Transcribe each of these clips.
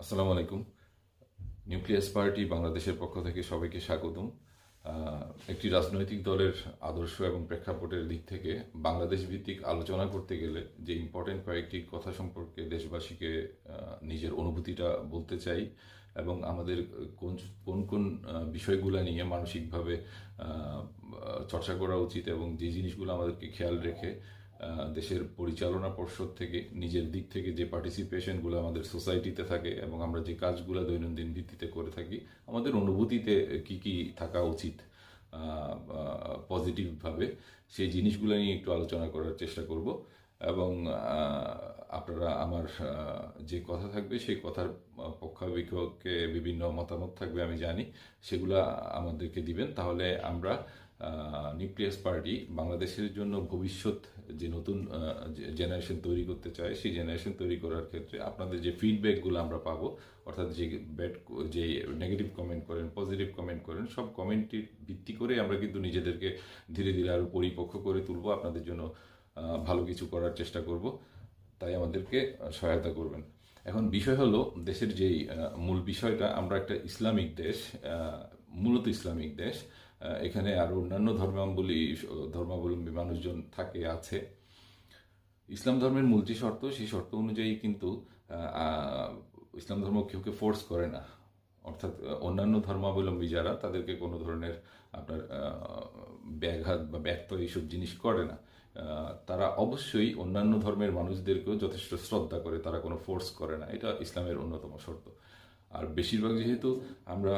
আসসালামু আলাইকুম। Nucleus party বাংলাদেশের পক্ষ থেকে সবাইকে স্বাগতম। একটি রাজনৈতিক দলের আদর্শ এবং প্রেক্ষাপটের দিক থেকে বাংলাদেশ ভিত্তিক আলোচনা করতে গেলে যে ইম্পর্টেন্ট কয়েকটি কথা সম্পর্কে দেশবাসীকে নিজের অনুভূতিটা বলতে চাই এবং আমাদের কোন কোন কোন বিষয়গুলো নিয়ে মানসিকভাবে চর্চা করা উচিত এবং যে জিনিসগুলো আমাদেরকে খেয়াল রেখে দেশের পরিচালনা পর্ষদ থেকে, নিজের দিক থেকে যে পার্টিসিপেশনগুলো আমাদের সোসাইটিতে থাকে এবং আমরা যে কাজগুলো দৈনন্দিন ভিত্তিতে করে থাকি, আমাদের অনুভূতিতে কি কি থাকা উচিত পজিটিভভাবে সেই জিনিসগুলো নিয়ে একটু আলোচনা করার চেষ্টা করব। এবং আপনারা আমার যে কথা থাকবে সেই কথার পক্ষাপেক্ষকে বিভিন্ন মতামত থাকবে আমি জানি, সেগুলা আমাদেরকে দিবেন। তাহলে আমরা নিউক্লিয়াস পার্টি বাংলাদেশের জন্য ভবিষ্যৎ যে নতুন জেনারেশন তৈরি করতে চায়, সেই জেনারেশন তৈরি করার ক্ষেত্রে আপনাদের যে ফিডব্যাকগুলো আমরা পাবো, অর্থাৎ যে ব্যাড যে নেগেটিভ কমেন্ট করেন পজিটিভ কমেন্ট করেন, সব কমেন্টের ভিত্তি করে আমরা কিন্তু নিজেদেরকে ধীরে ধীরে আরও পরিপক্ক করে তুলবো, আপনাদের জন্য ভালো কিছু করার চেষ্টা করব, তাই আমাদেরকে সহায়তা করবেন। এখন বিষয় হলো, দেশের যেই মূল বিষয়টা, আমরা একটা ইসলামিক দেশ মূলত ইসলামিক দেশ এখানে আরও অন্যান্য ধর্মাবলী ধর্মাবলম্বী মানুষজন থাকে, আছে। ইসলাম ধর্মের মূল যে শর্ত, সেই শর্ত অনুযায়ী কিন্তু ইসলাম ধর্ম কেউকে ফোর্স করে না। অর্থাৎ অন্যান্য ধর্মাবলম্বী যারা, তাদেরকে কোনো ধরনের, আপনার ব্যাঘাত বা ব্যর্থ এইসব জিনিস করে না। তারা অবশ্যই অন্যান্য ধর্মের মানুষদেরকেও যথেষ্ট শ্রদ্ধা করে, তারা কোনো ফোর্স করে না। এটা ইসলামের অন্যতম শর্ত। আর বেশিরভাগ যেহেতু আমরা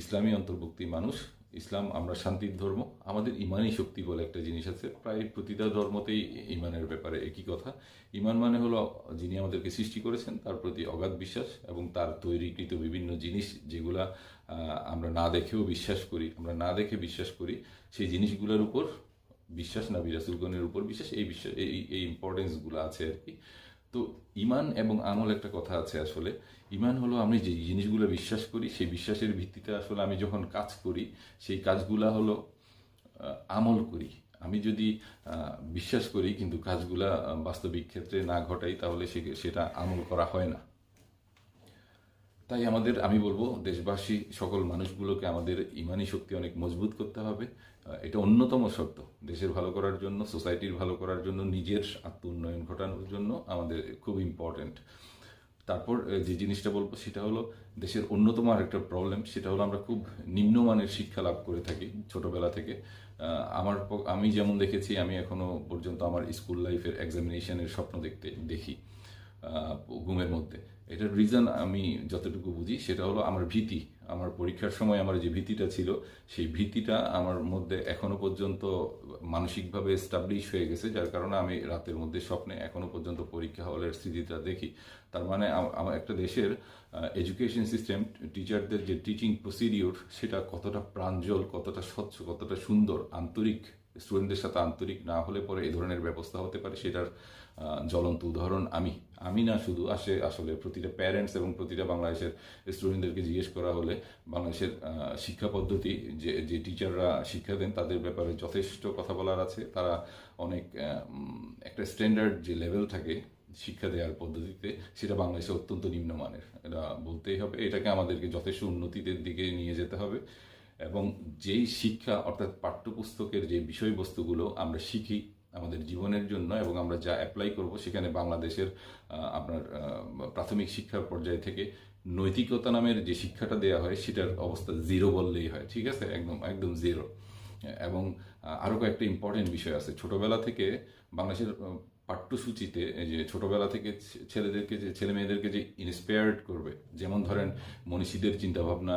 ইসলামী অন্তর্ভুক্তি মানুষ ইসলাম, আমরা শান্তির ধর্ম, আমাদের ইমানই শক্তি বলে একটা জিনিস আছে। প্রায় প্রতিটা ধর্মতেই ইমানের ব্যাপারে একই কথা। ইমান মানে হলো যিনি আমাদেরকে সৃষ্টি করেছেন, তার প্রতি অগাধ বিশ্বাস এবং তার তৈরিকৃত বিভিন্ন জিনিস যেগুলা আমরা না দেখেও বিশ্বাস করি। আমরা না দেখে বিশ্বাস করি, সেই জিনিসগুলোর উপর, বিশ্বাস না বিরাসুলগণের উপর, বিশ্বাস এই বিশ্বাস এই এই ইম্পর্টেন্সগুলো আছে আর কি। তো ইমান এবং আমল একটা কথা আছে আসলে। ইমান হলো আমি যে জিনিসগুলো বিশ্বাস করি, সেই বিশ্বাসের ভিত্তিতে আসলে আমি যখন কাজ করি, সেই কাজগুলা হলো আমল করি। আমি যদি বিশ্বাস করি কিন্তু কাজগুলা বাস্তবিক ক্ষেত্রে না ঘটাই, তাহলে সেটা আমল করা হয় না। তাই আমাদের, আমি বলব, দেশবাসী, সকল মানুষগুলোকে আমাদের ইমানি শক্তি অনেক মজবুত করতে হবে। এটা অন্যতম শর্ত দেশের ভালো করার জন্য, সোসাইটির ভালো করার জন্য, নিজের আত্ম উন্নয়ন ঘটানোর জন্য আমাদের খুব ইম্পর্টেন্ট তারপর যে জিনিসটা বলব সেটা হলো, দেশের অন্যতম আরেকটা প্রবলেম সেটা হলো আমরা খুব নিম্নমানের শিক্ষা লাভ করে থাকি ছোটবেলা থেকে। আমার আমি যেমন দেখেছি, আমি এখনও পর্যন্ত আমার স্কুল লাইফের এক্সামিনেশনের স্বপ্ন দেখতে, দেখি ঘুমের মধ্যে। এটার রিজন আমি যতটুকু বুঝি সেটা হলো আমার ভীতি। আমার পরীক্ষার সময় আমার যে ভীতিটা ছিল, সেই ভীতিটা আমার মধ্যে এখনও পর্যন্ত মানসিকভাবে স্টাবলিশ হয়ে গেছে, যার কারণে আমি রাতের মধ্যে স্বপ্নে এখনও পর্যন্ত পরীক্ষা হলের স্থিতিটা দেখি। তার মানে আমার একটা দেশের এডুকেশন সিস্টেম টিচারদের যে টিচিং প্রসিডিওর সেটা কতটা প্রাঞ্জল, কতটা স্বচ্ছ, কতটা সুন্দর, আন্তরিক স্টুডেন্টদের সাথে আন্তরিক না হলে পরে এই ধরনের ব্যবস্থা হতে পারে, সেটার জ্বলন্ত উদাহরণ আমি। আমি না শুধু আসে আসলে প্রতিটা প্যারেন্টস এবং প্রতিটা বাংলাদেশের স্টুডেন্টদেরকে জিজ্ঞেস করা হলে বাংলাদেশের শিক্ষা পদ্ধতি, যে যে টিচাররা শিক্ষা দেন তাদের ব্যাপারে যথেষ্ট কথা বলার আছে। তারা অনেক একটা স্ট্যান্ডার্ড যে লেভেল থাকে শিক্ষা দেওয়ার পদ্ধতিতে, সেটা বাংলাদেশে অত্যন্ত নিম্নমানের এটা বলতেই হবে। এটাকে আমাদেরকে যথেষ্ট উন্নতির দিকে নিয়ে যেতে হবে। এবং যেই শিক্ষা, অর্থাৎ পাঠ্যপুস্তকের যে বিষয়বস্তুগুলো আমরা শিখি আমাদের জীবনের জন্য এবং আমরা যা অ্যাপ্লাই করব সেখানে বাংলাদেশের আপনার প্রাথমিক শিক্ষার পর্যায় থেকে নৈতিকতা নামের যে শিক্ষাটা দেওয়া হয় সেটার অবস্থা জিরো বললেই হয়, ঠিক আছে? একদম একদম জিরো এবং আরও আরও কয়েকটা ইম্পর্টেন্ট বিষয় আছে। ছোটবেলা থেকে বাংলাদেশের পাঠ্যসূচিতে যে ছোটবেলা থেকে ছেলেদেরকে যে, ছেলে মেয়েদেরকে যে ইন্সপায়ার্ড করবে, যেমন ধরেন মনীষীদের চিন্তাভাবনা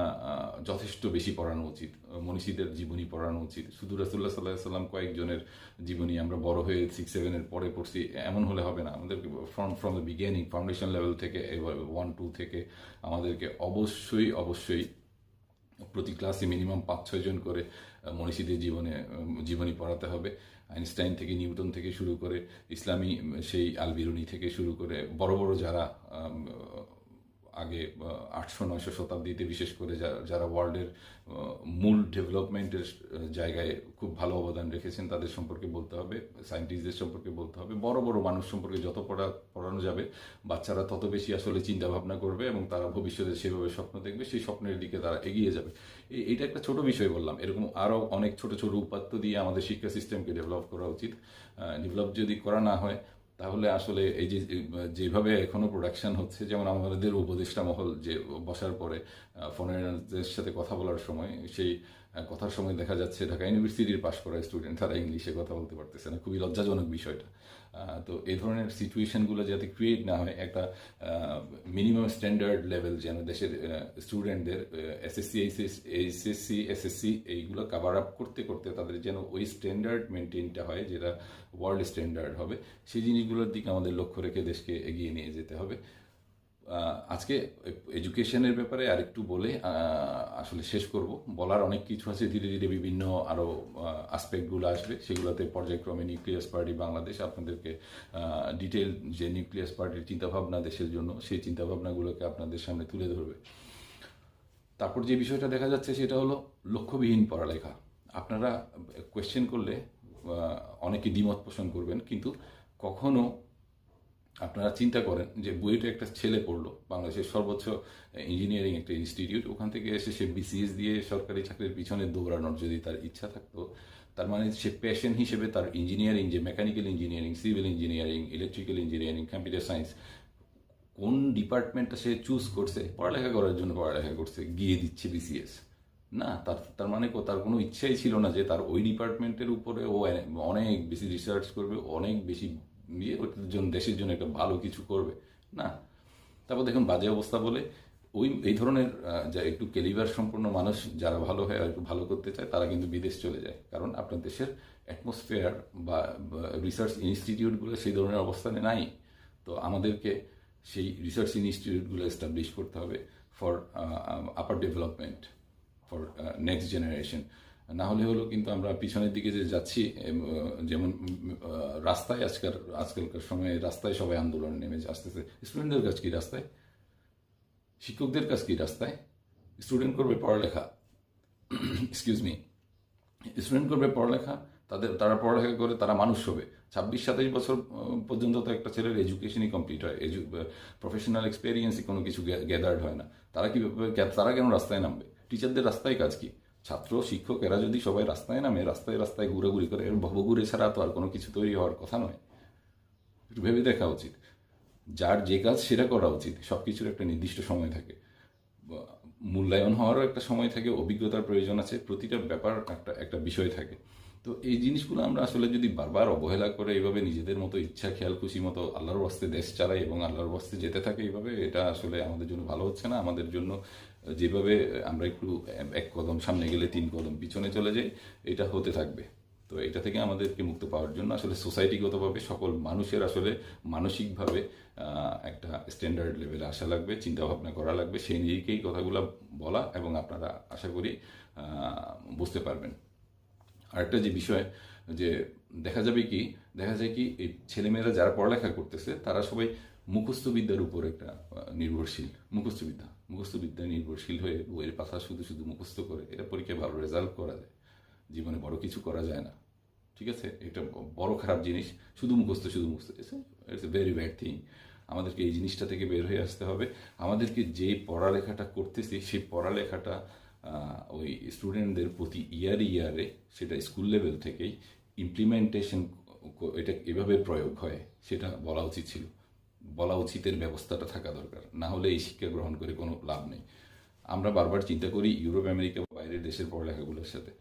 যথেষ্ট বেশি পড়ানো উচিত। মনীষীদের জীবনী পড়ানো উচিত। শুধু রাসুল্লাহ সাল্লাহ সাল্লাম কয়েকজনের জীবনী আমরা বড় হয়ে সিক্স সেভেনের পরে পড়ছি, এমন হলে হবে না। আমাদেরকে from from the beginning foundation level থেকে ওয়ান টু থেকে আমাদেরকে অবশ্যই অবশ্যই প্রতি ক্লাসে মিনিমাম পাঁচ ছয়জন করে মনীষীদের জীবনে জীবনী পড়াতে হবে। আইনস্টাইন থেকে, নিউটন থেকে শুরু করে, ইসলামী সেই আলবিরুনি থেকে শুরু করে, বড় বড় যারা আগে আটশো, নয়শো শতাব্দীতে বিশেষ করে যারা ওয়ার্ল্ডের মূল ডেভেলপমেন্টের জায়গায় খুব ভালো অবদান রেখেছেন তাদের সম্পর্কে বলতে হবে, সায়েন্টিস্টদের সম্পর্কে বলতে হবে, বড় বড় মানুষ সম্পর্কে যত পড়া, পড়ানো যাবে, বাচ্চারা তত বেশি আসলে চিন্তা ভাবনা করবে এবং তারা ভবিষ্যতে সেভাবে স্বপ্ন দেখবে, সেই স্বপ্নের দিকে তারা এগিয়ে যাবে। এই- এইটা একটা ছোট বিষয় বললাম, এরকম আরও অনেক ছোট ছোট উপাত্ত দিয়ে আমাদের শিক্ষা সিস্টেমকে ডেভেলপ করা উচিত। ডেভেলপ যদি করা না হয় তাহলে আসলে এই যে যেভাবে এখনও প্রোডাকশন হচ্ছে, যেমন আমাদের উপদেষ্টা মহল যে বসার পরে ফোনের সাথে কথা বলার সময়, সেই কথার সময় দেখা যাচ্ছে, ঢাকা ইউনিভার্সিটির পাশ করা স্টুডেন্ট তারা ইংলিশে কথা বলতে পারতেছে না। খুবই লজ্জাজনক বিষয়টা। তো এই ধরনের সিচুয়েশনগুলো যাতে ক্রিয়েট না হয়, একটা মিনিমাম স্ট্যান্ডার্ড লেভেল যেন দেশের স্টুডেন্টদের এসএসসি এইচএসসি এসএসসি এইগুলো কাভার আপ করতে করতে তাদের যেন ওই স্ট্যান্ডার্ড মেনটেনটা হয় যেটা ওয়ার্ল্ড স্ট্যান্ডার্ড হবে। সেই জিনিসগুলোর দিকে আমাদের লক্ষ্য রেখে দেশকে এগিয়ে নিয়ে যেতে হবে। আজকে এডুকেশনের ব্যাপারে আরেকটু বলে আসলে শেষ করব। বলার অনেক কিছু আছে, ধীরে ধীরে বিভিন্ন আরও আসপেক্টগুলো আসবে। সেগুলোতে পর্যায়ক্রমে নিউক্লিয়াস পার্টি বাংলাদেশ আপনাদেরকে ডিটেল যে নিউক্লিয়াস পার্টির চিন্তাভাবনা দেশের জন্য, সেই চিন্তাভাবনাগুলোকে আপনাদের সামনে তুলে ধরবে। তারপর যে বিষয়টা দেখা যাচ্ছে সেটা হলো লক্ষ্যবিহীন পড়ালেখা। আপনারা কোয়েশ্চেন করলে অনেকে দ্বিমত পোষণ করবেন, কিন্তু কখনো আপনারা চিন্তা করেন যে বুয়েটে একটা ছেলে পড়ল, বাংলাদেশের সর্বোচ্চ ইঞ্জিনিয়ারিং একটা ইনস্টিটিউট ওখান থেকে এসে সে বিসিএস দিয়ে সরকারি চাকরির পিছনে দৌড়ানোর যদি তার ইচ্ছা থাকতো, তার মানে সে প্যাশন হিসেবে তার ইঞ্জিনিয়ারিং যে mechanical engineering civil engineering electrical engineering computer science কোন ডিপার্টমেন্টটা সে চুজ করছে, পড়ালেখা করার জন্য পড়ালেখা করছে, গিয়ে দিচ্ছে বিসিএস না, তার তার মানে তার কোনো ইচ্ছাই ছিল না যে তার ওই ডিপার্টমেন্টের উপরে ও অনেক বেশি রিসার্চ করবে, অনেক বেশি ইয়ে ওটার জন্য দেশের জন্য একটা ভালো কিছু করবে। না। তারপর দেখুন, বাজে অবস্থা বলে ওই, এই ধরনের যা একটু কেলিভার সম্পন্ন মানুষ যারা ভালো হয় আর একটু ভালো করতে চায়, তারা কিন্তু বিদেশ চলে যায়। কারণ আপনার দেশের অ্যাটমসফেয়ার বা রিসার্চ ইনস্টিটিউটগুলো সেই ধরনের অবস্থানে নাই। তো আমাদেরকে সেই রিসার্চ ইনস্টিটিউটগুলো এস্টাবলিশ করতে হবে for upper development for next generation না হলে হলো কিন্তু আমরা পিছনের দিকে যে যাচ্ছি যেমন রাস্তায় আজকাল, আজকালকার সময়ে রাস্তায় সবাই আন্দোলন নেমে আসতেছে। স্টুডেন্টদের কাজ কি রাস্তায়? শিক্ষকদের কাজ কি রাস্তায়? স্টুডেন্ট করবে পড়ালেখা। এক্সকিউজ মি স্টুডেন্ট করবে পড়ালেখা, তাদের, তারা পড়ালেখা করে, তারা মানুষ হবে। ছাব্বিশ, সাতাইশ বছর পর্যন্ত তো একটা ছেলের এডুকেশনই কমপ্লিট হয়। এজু প্রফেশনাল এক্সপিরিয়েন্সই কোনো কিছু গ্যাদার্ড হয় না। তারা কীভাবে তারা কেন রাস্তায় নামবে? টিচারদের রাস্তায় কাজ কি? ছাত্র, শিক্ষক, এরা যদি সবাই রাস্তায় নামে, রাস্তায় রাস্তায় ঘুরাঘুরি করে, এর ভবঘুরে ছাড়া তো আর কোনো কিছু তৈরি হওয়ার কথা নয়। একটু ভেবে দেখা উচিত। যার যে কাজ সেটা করা উচিত। সব কিছুর একটা নির্দিষ্ট সময় থাকে। মূল্যায়ন হওয়ারও একটা সময় থাকে, অভিজ্ঞতার প্রয়োজন আছে, প্রতিটা ব্যাপার একটা একটা বিষয় থাকে। তো এই জিনিসগুলো আমরা আসলে যদি বারবার অবহেলা করে এইভাবে নিজেদের মতো ইচ্ছা, খেয়াল, খুশি মতো আল্লাহর বস্তে দেশ চালাই এবং আল্লাহর বস্তে যেতে থাকে এইভাবে, এটা আসলে আমাদের জন্য ভালো হচ্ছে না। আমাদের জন্য যেভাবে আমরা একটু, এক কদম সামনে গেলে তিন কদম পিছনে চলে যাই, এটা হতে থাকবে। তো এটা থেকে আমাদেরকে মুক্ত পাওয়ার জন্য আসলে সোসাইটিগতভাবে সকল মানুষের আসলে মানসিকভাবে একটা স্ট্যান্ডার্ড লেভেলে আসা লাগবে চিন্তা ভাবনা করা লাগবে, সেই নিরিখেই কথাগুলো বলা এবং আপনারা আশা করি বুঝতে পারবেন। আরেকটা যে বিষয়, যে দেখা যাবে কি, দেখা যায় কি, এই ছেলেমেয়েরা যারা পড়ালেখা করতেছে, তারা সবাই মুখস্থ বিদ্যার উপর একটা নির্ভরশীল মুখস্থ বিদ্যা মুখস্থ বিদ্যা নির্ভরশীল হয়ে বইয়ের পাতা শুধু শুধু মুখস্থ করে এটা পরীক্ষায় ভালো রেজাল্ট করা যায়। জীবনে বড় কিছু করা যায় না। ঠিক আছে? এটা বড় খারাপ জিনিস, শুধু মুখস্থ শুধু মুখস্থ। It's a very bad thing আমাদেরকে এই জিনিসটা থেকে বের হয়ে আসতে হবে। আমাদেরকে যে পড়ালেখাটা করতেছি, সেই পড়ালেখাটা ওই স্টুডেন্টদের প্রতি ইয়ার ইয়ারে সেটা স্কুল লেভেল থেকেই ইমপ্লিমেন্টেশন এটা এভাবে প্রয়োগ হয়, সেটা বলা উচিত ছিল। বলা উচিতের ব্যবস্থাটা থাকা দরকার। না হলে এই শিক্ষা গ্রহণ করে কোনো লাভ নেই। আমরা বারবার চিন্তা করি ইউরোপ, আমেরিকা, বাইরের দেশের পড়ালেখাগুলোর সাথে।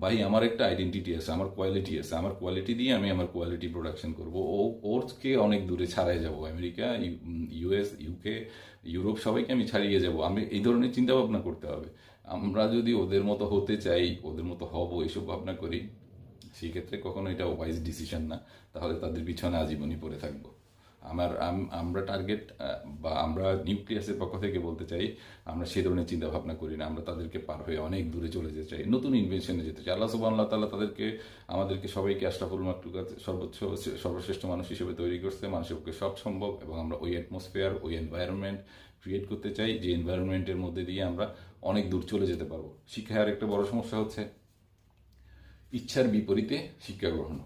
ভাই, আমার একটা আইডেন্টিটি আছে, আমার কোয়ালিটি আছে। আমার কোয়ালিটি দিয়ে আমি আমার কোয়ালিটি প্রোডাকশন করব। ও, ওরকে অনেক দূরে ছাড়াই যাব। আমেরিকা ইউএস ইউকে ইউরোপ সবাইকে আমি ছাড়িয়ে যাব। আমি এই ধরনের চিন্তা ভাবনা করতে হবে। আমরা যদি ওদের মতো হতে চাই, ওদের মতো হব, এইসব ভাবনা করি, সেই ক্ষেত্রে কখনো এটা ওয়াইজ ডিসিশন না। তাহলে তাদের পিছনে আজীবনই পড়ে থাকব। আমার আমরা টার্গেট বা আমরা নিউক্লিয়াসের পক্ষ থেকে বলতে চাই, আমরা সে ধরনের চিন্তা ভাবনা করি না, আমরা তাদেরকে পার হয়ে অনেক দূরে চলে যেতে চাই, নতুন ইনভেনশনে যেতে চাই। আল্লাহ সুবাহ তাআলা তাদেরকে, আমাদেরকে সবাইকে আশরাফুল মাকলুকাত সর্বোচ্চ, সর্বশ্রেষ্ঠ মানুষ হিসেবে তৈরি করছে, মানুষের পক্ষে সব সম্ভব, এবং আমরা ওই অ্যাটমসফিয়ার ওই এনভায়রনমেন্ট ক্রিয়েট করতে চাই, যে এনভায়রনমেন্টের মধ্যে দিয়ে আমরা অনেক দূর চলে যেতে পারব। শিক্ষায় আর একটা বড় সমস্যা হচ্ছে, ইচ্ছার বিপরীতে শিক্ষা গ্রহণ।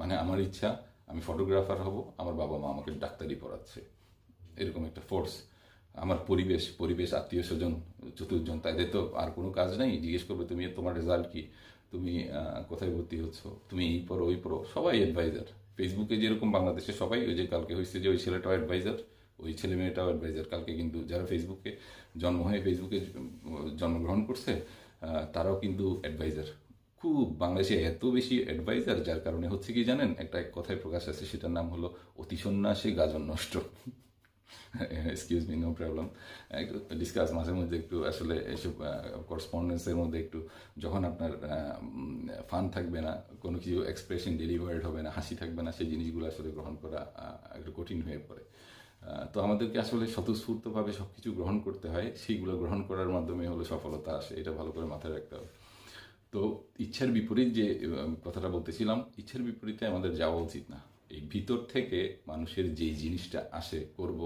মানে আমার ইচ্ছা আমি ফটোগ্রাফার হব, আমার বাবা মা আমাকে ডাক্তারি পড়াচ্ছে। এরকম একটা ফোর্স আমার পরিবেশ পরিবেশ আত্মীয় স্বজন চতুর্জন তাদের তো আর কোনো কাজ নেই। জিজ্ঞেস করবে, তুমি, তোমার রেজাল্ট কি? তুমি কোথায় ভর্তি হচ্ছ? তুমি এই পড়ো, ওই পড়ো। সবাই অ্যাডভাইজার ফেসবুকে যেরকম বাংলাদেশে সবাই, ওই যে কালকে হয়েছে যে ওই ছেলেটাও অ্যাডভাইজার ওই ছেলে মেয়েটাও অ্যাডভাইজার কালকে কিন্তু যারা ফেসবুকে জন্ম হয়ে ফেসবুকে জন্মগ্রহণ করছে তারাও কিন্তু অ্যাডভাইজার খুব বাংলাদেশে এত বেশি অ্যাডভাইজার যার কারণে হচ্ছে কি জানেন? একটা এক কথায় প্রকাশ আছে, সেটার নাম হলো অতি সন্ন্যাসী গাজন নষ্ট। এক্সকিউজ মি নো প্রবলেম একটু ডিসকাস মাঝে মধ্যে একটু আসলে এসব করসপন্ডেন্সের মধ্যে একটু যখন আপনার ফান থাকবে না, কোনো কিছু এক্সপ্রেশন ডেলিভার্ড হবে না, হাসি থাকবে না, সেই জিনিসগুলো আসলে গ্রহণ করা একটু কঠিন হয়ে পড়ে। তো আমাদেরকে আসলে স্বতঃস্ফূর্তভাবে সব কিছু গ্রহণ করতে হয়। সেইগুলো গ্রহণ করার মাধ্যমে হলো সফলতা আসে। এটা ভালো করে মাথায় রাখতে হবে। তো ইচ্ছার বিপরীত যে কথাটা বলতেছিলাম, ইচ্ছার বিপরীতে আমাদের যাওয়া উচিত না। এই ভিতর থেকে মানুষের যে জিনিসটা আসে করব,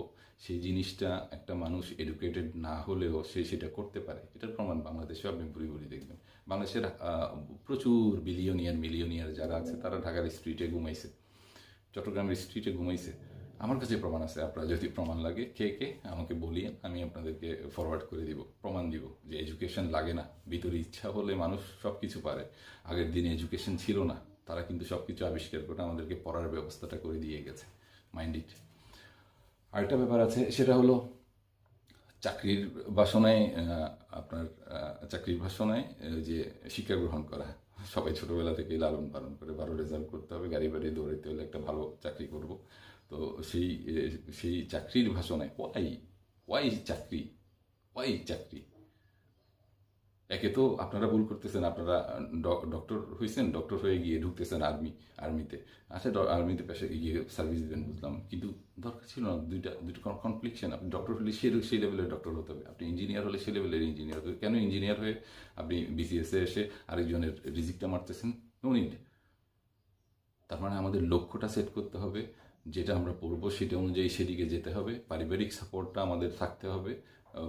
সেই জিনিসটা একটা মানুষ এডুকেটেড না হলেও সে সেটা করতে পারে। এটার প্রমাণ বাংলাদেশে আপনি ভুরি ভুরি দেখবেন। বাংলাদেশের প্রচুর বিলিয়নিয়ার মিলিয়নিয়ার যারা আছে, তারা ঢাকার স্ট্রিটে ঘুমাইছে, চট্টগ্রামের স্ট্রিটে ঘুমাইছে। আমার কাছে প্রমাণ আছে, আপনারা যদি প্রমাণ লাগে, কে কে আমাকে বলিয়ে আমি আপনাদেরকে ফরওয়ার্ড করে দিব, প্রমাণ দিব যে এডুকেশন লাগে না। ভিতরে ইচ্ছা হলে মানুষ সব কিছু পারে, আগের দিনে এডুকেশন ছিল না, তারা কিন্তু সব কিছু আবিষ্কার করে আমাদেরকে পড়ার ব্যবস্থাটা করে দিয়ে গেছে। মাইন্ড ইট আরেকটা ব্যাপার আছে, সেটা হলো চাকরির বাসনায় আপনার চাকরির বাসনায় যে শিক্ষা গ্রহণ করা। সবাই ছোটবেলা থেকে লালন পালন করে, ভালো রেজাল্ট করতে হবে, গাড়ি বাড়ি দৌড়াইতে হলে একটা ভালো চাকরি করব। তো সেই সেই চাকরির ভাষণায় ওয়াই ওয়াই চাকরি ওয়াই চাকরি? একে তো আপনারা ভুল করতেছেন, আপনারা ডক্টর হয়েছেন ডক্টর হয়ে গিয়ে ঢুকতেছেন আর্মি, আর্মিতে। আচ্ছা আর্মিতে পেশে গিয়ে সার্ভিস দেবেন, বুঝলাম। কিন্তু দরকার ছিল না, দুইটা, দুটো কনফ্লিকশন। আপনি ডক্টর হলে সে, সেই লেভেলের ডক্টর হতে হবে। আপনি ইঞ্জিনিয়ার হলে সে লেভেলের ইঞ্জিনিয়ার হতে হবে। কেন ইঞ্জিনিয়ার হয়ে আপনি বিসিএস এসে আরেকজনের রিজিকটা মারতেছেন? No need. তার মানে আমাদের লক্ষ্যটা সেট করতে হবে। যেটা আমরা পড়ব সেটা অনুযায়ী সেদিকে যেতে হবে। পারিবারিক সাপোর্টটা আমাদের থাকতে হবে।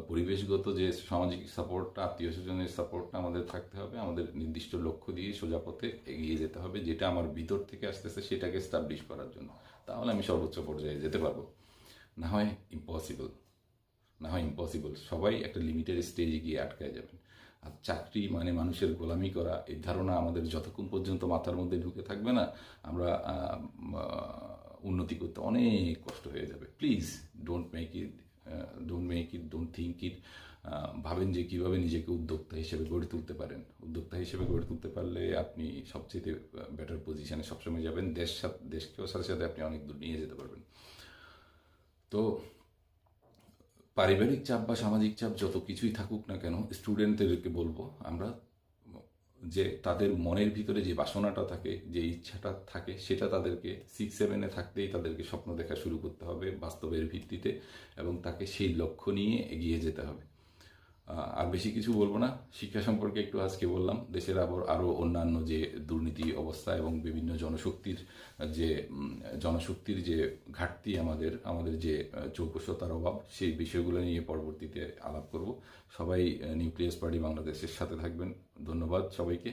পরিবেশগত যে সামাজিক সাপোর্টটা আত্মীয় স্বজনের সাপোর্টটা আমাদের থাকতে হবে। আমাদের নির্দিষ্ট লক্ষ্য দিয়ে সোজা পথে এগিয়ে যেতে হবে। যেটা আমার ভিতর থেকে আসতেছে সেটাকে স্টাবলিশ করার জন্য। তাহলে আমি সর্বোচ্চ পর্যায়ে যেতে পারব। না হয় ইম্পসিবল না হয় ইম্পসিবল সবাই একটা লিমিটেড স্টেজে গিয়ে আটকায় যাবেন। আর চাকরি মানে মানুষের গোলামি করা, এই ধারণা আমাদের যতক্ষণ পর্যন্ত মাথার মধ্যে ঢুকে থাকবে না, আমরা উন্নতি করতে অনেক কষ্ট হয়ে যাবে। Please don't make it don't make it don't think it ভাবেন যে কীভাবে নিজেকে উদ্যোক্তা হিসেবে গড়ে তুলতে পারেন। উদ্যোক্তা হিসেবে গড়ে তুলতে পারলে আপনি সবচেয়ে বেটার পজিশনে সবসময় যাবেন। দেশ সাথে, দেশকেও সাথে সাথে আপনি অনেক দূর নিয়ে যেতে পারবেন। তো পারিবারিক চাপ বা সামাজিক চাপ যত কিছুই থাকুক না কেন স্টুডেন্টদেরকে বলব, আমরা যে তাদের মনের ভিতরে যে বাসনাটা থাকে, যে ইচ্ছাটা থাকে, সেটা তাদেরকে সিক্স সেভেনে থাকতেই তাদেরকে স্বপ্ন দেখা শুরু করতে হবে বাস্তবের ভিত্তিতে এবং তাকে সেই লক্ষ্য নিয়ে এগিয়ে যেতে হবে। আর বেশি কিছু বলব না। শিক্ষা সম্পর্কে একটু আজকে বললাম। দেশের আবার আরও অন্যান্য যে দুর্নীতি অবস্থা এবং বিভিন্ন জনশক্তির, যে জনশক্তির যে ঘাটতি আমাদের আমাদের যে চৌকসতার অভাব, সেই বিষয়গুলো নিয়ে পরবর্তীতে আলাপ করব। সবাই নিউক্লিয়াস পার্টি বাংলাদেশের সাথে থাকবেন। ধন্যবাদ সবাইকে।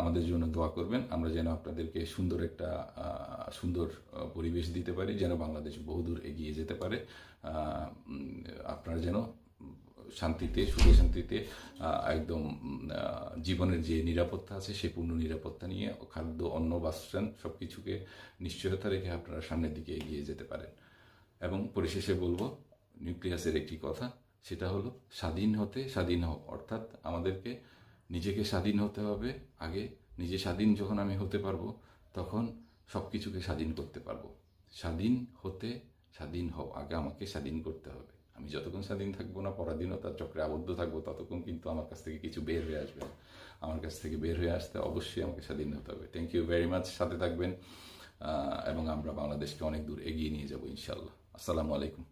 আমাদের জন্য দোয়া করবেন। আমরা যেন আপনাদেরকে সুন্দর একটা সুন্দর পরিবেশ দিতে পারি, যেন বাংলাদেশ বহুদূর এগিয়ে যেতে পারে। আপনারা যেন শান্তিতে, সুখে শান্তিতে একদম জীবনের যে নিরাপত্তা আছে সেই পূর্ণ নিরাপত্তা নিয়ে খাদ্য, অন্ন, বাসস্থান সব কিছুকে নিশ্চয়তা রেখে আপনারা সামনের দিকে এগিয়ে যেতে পারেন। এবং পরিশেষে বলব, নিউক্লিয়াসের একটি কথা, সেটা হলো স্বাধীন হতে স্বাধীন হোক অর্থাৎ আমাদেরকে নিজেকে স্বাধীন হতে হবে। আগে নিজে স্বাধীন যখন আমি হতে পারব, তখন সব কিছুকে স্বাধীন করতে পারব। স্বাধীন হতে স্বাধীন হও, আগে আমাকে স্বাধীন করতে হবে। আমি যতক্ষণ স্বাধীন থাকব না, পরাধীনতার চক্রে আবদ্ধ থাকব, ততক্ষণ কিন্তু আমার কাছ থেকে কিছু বের হয়ে আসবে। আমার কাছ থেকে বের হয়ে আসতে অবশ্যই আমাকে স্বাধীন হতে হবে। থ্যাংক ইউ ভেরি মাচ সাথে থাকবেন। এবং আমরা বাংলাদেশকে অনেক দূর এগিয়ে নিয়ে যাব ইনশাল্লাহ আসসালামু আলাইকুম।